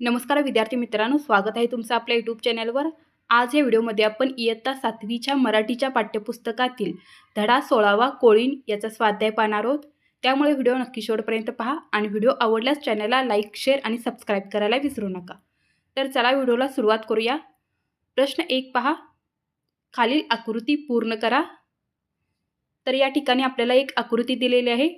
नमस्कार विद्यार्थी मित्रांनो स्वागत आहे तुमचं आपल्या यूट्यूब चॅनलवर आज या व्हिडिओमध्ये आपण इयत्ता सातवीच्या मराठीच्या पाठ्यपुस्तकातील धडा सोळावा कोळीन याचा स्वाध्याय पाहणार आहोत. त्यामुळे व्हिडिओ नक्की शेवटपर्यंत पहा आणि व्हिडिओ आवडल्यास चॅनलला लाईक शेअर आणि सबस्क्राईब करायला विसरू नका. तर चला व्हिडिओला सुरुवात करूया. प्रश्न एक पहा. खालील आकृती पूर्ण करा. तर या ठिकाणी आपल्याला एक आकृती दिलेली आहे.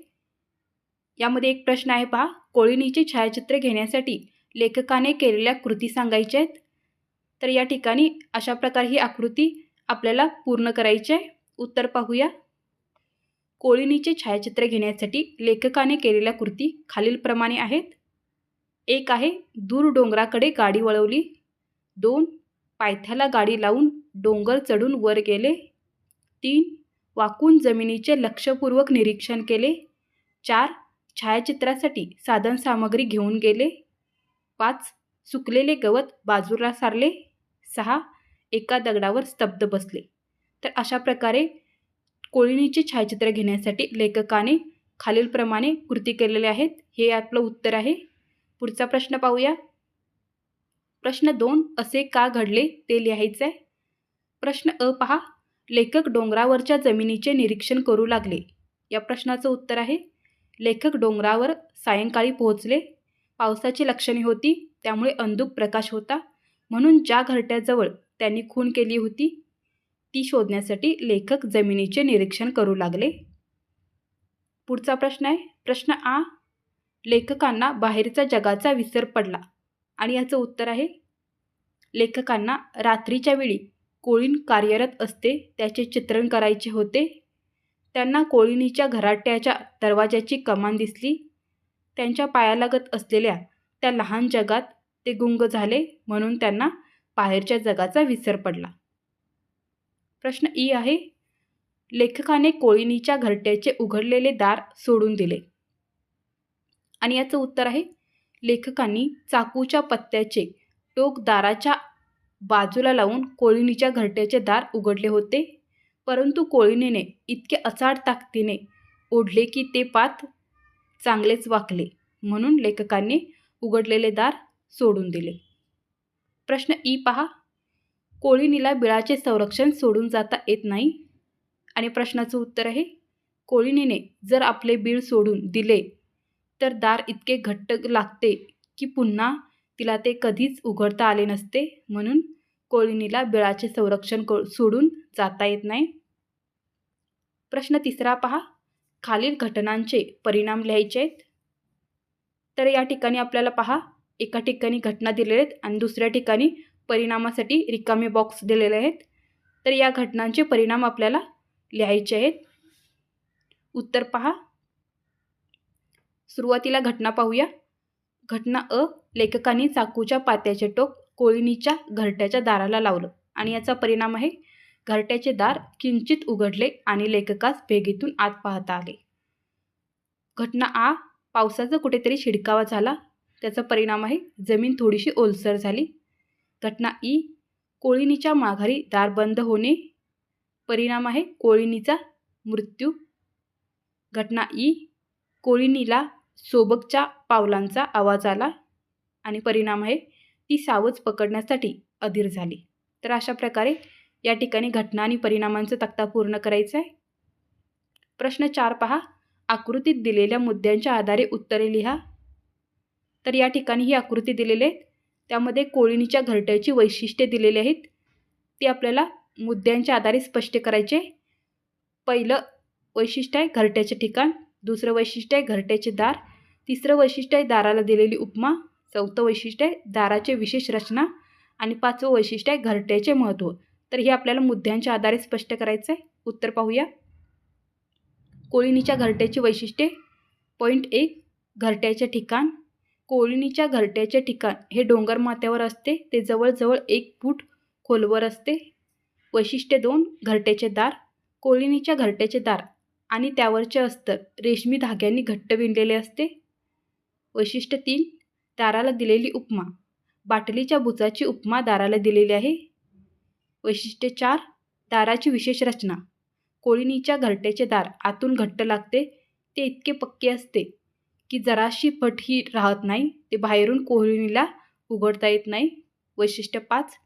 यामध्ये एक प्रश्न आहे पहा. कोळिणीची छायाचित्रे घेण्यासाठी लेखकाने केलेल्या कृती सांगायच्या आहेत. तर या ठिकाणी अशा प्रकारे ही आकृती आपल्याला पूर्ण करायची आहे. उत्तर पाहूया. कोळिणीचे छायाचित्र घेण्यासाठी लेखकाने केलेल्या कृती खालीलप्रमाणे आहेत. एक आहे दूर डोंगराकडे गाडी वळवली. दोन पायथ्याला गाडी लावून डोंगर चढून वर गेले. तीन वाकून जमिनीचे लक्षपूर्वक निरीक्षण केले. चार छायाचित्रासाठी साधनसामग्री घेऊन गेले. पाच सुकलेले गवत बाजूला सारले. सहा एका दगडावर स्तब्ध बसले. तर अशा प्रकारे कोळिणीचे छायाचित्र घेण्यासाठी लेखकाने खालीलप्रमाणे कृती केलेले आहेत. हे आपलं उत्तर आहे. पुढचा प्रश्न पाहूया. प्रश्न दोन असे का घडले ते लिहायचं आहे प्रश्न अ पहा. लेखक डोंगरावरच्या जमिनीचे निरीक्षण करू लागले. या प्रश्नाचं उत्तर आहे. लेखक डोंगरावर सायंकाळी पोहोचले. पावसाची लक्षणे होती त्यामुळे अंधुक प्रकाश होता. म्हणून ज्या घरट्याजवळ त्यांनी खून केली होती ती शोधण्यासाठी लेखक जमिनीचे निरीक्षण करू लागले. पुढचा प्रश्न आहे. प्रश्न आ. लेखकांना बाहेरचा जगाचा विसर पडला आणि याचं उत्तर आहे. लेखकांना रात्रीच्या वेळी कोळीण कार्यरत असते त्याचे चित्रण करायचे होते. त्यांना कोळिणीच्या घराट्याच्या दरवाजाची कमान दिसली. त्यांच्या पायालागत असलेल्या त्या लहान जगात ते गुंग झाले म्हणून त्यांना बाहेरच्या जगाचा विसर पडला. प्रश्न ई आहे लेखकाने कोळिणीच्या घरट्याचे उघडलेले दार सोडून दिले. आणि याचं उत्तर आहे लेखकांनी चाकूच्या पत्त्याचे टोक दाराच्या बाजूला लावून कोळिणीच्या घरट्याचे दार उघडले होते परंतु कोळिणीने इतके अचाड ताकदीने ओढले की ते पात चांगलेच वाकले. म्हणून लेखकांनी उघडलेले दार सोडून दिले. प्रश्न ई पहा. कोळिणीला बिळाचे संरक्षण सोडून जाता येत नाही? आणि प्रश्नाचं उत्तर आहे कोळिणीने जर आपले बीळ सोडून दिले तर दार इतके घट्ट लागते की पुन्हा तिला ते कधीच उघडता आले नसते म्हणून कोळिणीला बिळाचे संरक्षण को सोडून जाता येत नाही? प्रश्न तिसरा पहा. खालील घटनांचे परिणाम लिहायचे आहेत. तर या ठिकाणी आपल्याला पहा एका ठिकाणी घटना दिलेल्या आहेत आणि दुसऱ्या ठिकाणी परिणामासाठी रिकामे बॉक्स दिलेले आहेत. तर या घटनांचे परिणाम आपल्याला लिहायचे आहेत. उत्तर पहा. सुरुवातीला घटना पाहूया. घटना अ लेखकांनी चाकूच्या पात्याचे टोक कोळिणीच्या घरट्याच्या दाराला लावलं आणि याचा परिणाम आहे. घरट्याचे दार किंचित उघडले आणि लेखकास भेगीतून आत पाहता आले. घटना आ पावसाचा कुठेतरी शिडकावा झाला. त्याचा परिणाम आहे जमीन थोडीशी ओलसर झाली. घटना ई कोळिणीच्या माघारी दार बंद होणे. परिणाम आहे कोळिणीचा मृत्यू. घटना ई कोळिणीला सोबकच्या पावलांचा आवाज आला आणि परिणाम आहे ती सावज पकडण्यासाठी अधीर झाली. तर अशा प्रकारे या ठिकाणी घटना आणि परिणामांचा तक्ता पूर्ण करायचा आहे प्रश्न चार पहा. आकृतीत दिलेल्या मुद्द्यांच्या आधारे उत्तरे लिहा. तर या ठिकाणी ही आकृती दिलेली आहे त्यामध्ये कोळिणीच्या घरट्याची वैशिष्ट्ये दिलेली आहेत. ती आपल्याला मुद्द्यांच्या आधारे स्पष्ट करायचे पहिलं वैशिष्ट्य आहे घरट्याचे ठिकाण. दुसरं वैशिष्ट्य आहे घरट्याचे दार. तिसरं वैशिष्ट्य आहे दाराला दिलेली उपमा. चौथं वैशिष्ट्य आहे दाराचे विशेष रचना. आणि पाचवं वैशिष्ट्य आहे घरट्याचे महत्त्व. तर हे आपल्याला मुद्द्यांच्या आधारे स्पष्ट करायचं आहे उत्तर पाहूया. कोळिणीच्या घरट्याची वैशिष्ट्ये. पॉईंट एक घरट्याचे ठिकाण. कोळिणीच्या घरट्याचे ठिकाण हे डोंगर माथ्यावर असते ते जवळजवळ एक फूट खोलवर असते. वैशिष्ट्य दोन घरट्याचे दार. कोळिणीच्या घरट्याचे दार आणि त्यावरचे अस्तर रेशमी धाग्यांनी घट्ट विणलेले असते. वैशिष्ट्य तीन दाराला दिलेली उपमा. बाटलीच्या बुचाची उपमा दाराला दिलेली आहे. वैशिष्ट्य चार दाराची विशेष रचना. कोळिणीच्या घरट्याचे दार आतून घट्ट लागते ते इतके पक्के असते की जराशी फटही राहत नाही ते बाहेरून कोळिणीला उघडता येत नाही. वैशिष्ट्य पाच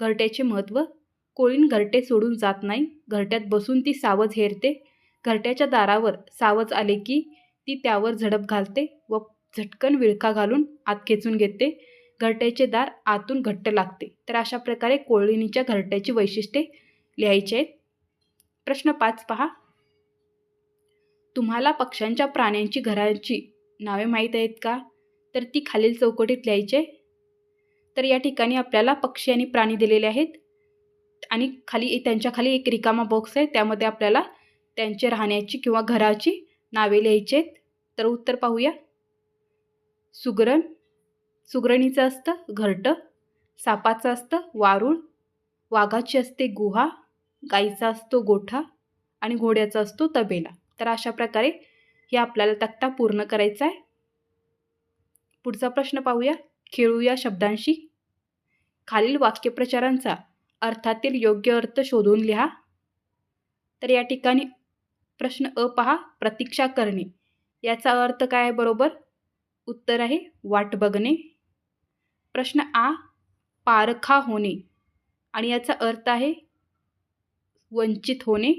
घरट्याचे महत्त्व. कोळीण घरटे सोडून जात नाही घरट्यात बसून ती सावज हेरते. घरट्याच्या दारावर सावज आले की ती त्यावर झडप घालते व झटकन विळखा घालून आत खेचून घेते. घरट्याचे दार आतून घट्ट लागते. तर अशा प्रकारे कोळिणीच्या घरट्याची वैशिष्ट्ये लिहायची आहेत. प्रश्न पाच पहा. तुम्हाला पक्ष्यांच्या प्राण्यांची घरांची नावे माहीत आहेत का? तर ती खालील चौकटीत लिहायचे. तर या ठिकाणी आपल्याला पक्षी आणि प्राणी दिलेले आहेत. आणि खाली त्यांच्या खाली एक रिकामा बॉक्स आहे. त्यामध्ये आपल्याला त्यांचे राहण्याची किंवा घराची नावे लिहायची आहेत. तर उत्तर पाहूया. सुगरण. सुगरणीचं असतं घरटं. सापाचं असतं वारूळ. वाघाची असते गुहा. गाईचा असतो गोठा आणि घोड्याचा असतो तबेला. तर अशा प्रकारे हे आपल्याला तक्ता पूर्ण करायचा आहे. पुढचा प्रश्न पाहूया. खेळूया शब्दांशी. खालील वाक्यप्रचारांचा अर्थातील योग्य अर्थ शोधून लिहा. तर या ठिकाणी प्रश्न अ पहा. प्रतीक्षा करणे. याचा अर्थ काय आहे बरोबर? उत्तर आहे वाट बघणे. प्रश्न आ. पारखा होणे. आणि याचा अर्थ आहे वंचित होणे?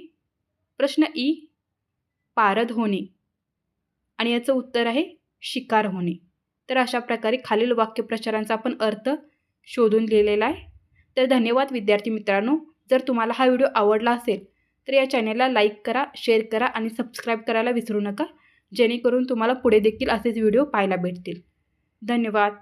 प्रश्न ई पारद होणे. आणि याचं उत्तर आहे शिकार होणे. तर अशा प्रकारे खालील वाक्यप्रचारांचा आपण अर्थ शोधून लिहिलेला आहे. तर धन्यवाद विद्यार्थी मित्रांनो. जर तुम्हाला हा व्हिडिओ आवडला असेल तर या चॅनेलला लाईक करा शेअर करा आणि सबस्क्राईब करायला विसरू नका. जेणेकरून तुम्हाला पुढे देखील असेच व्हिडिओ पाहायला भेटतील. धन्यवाद.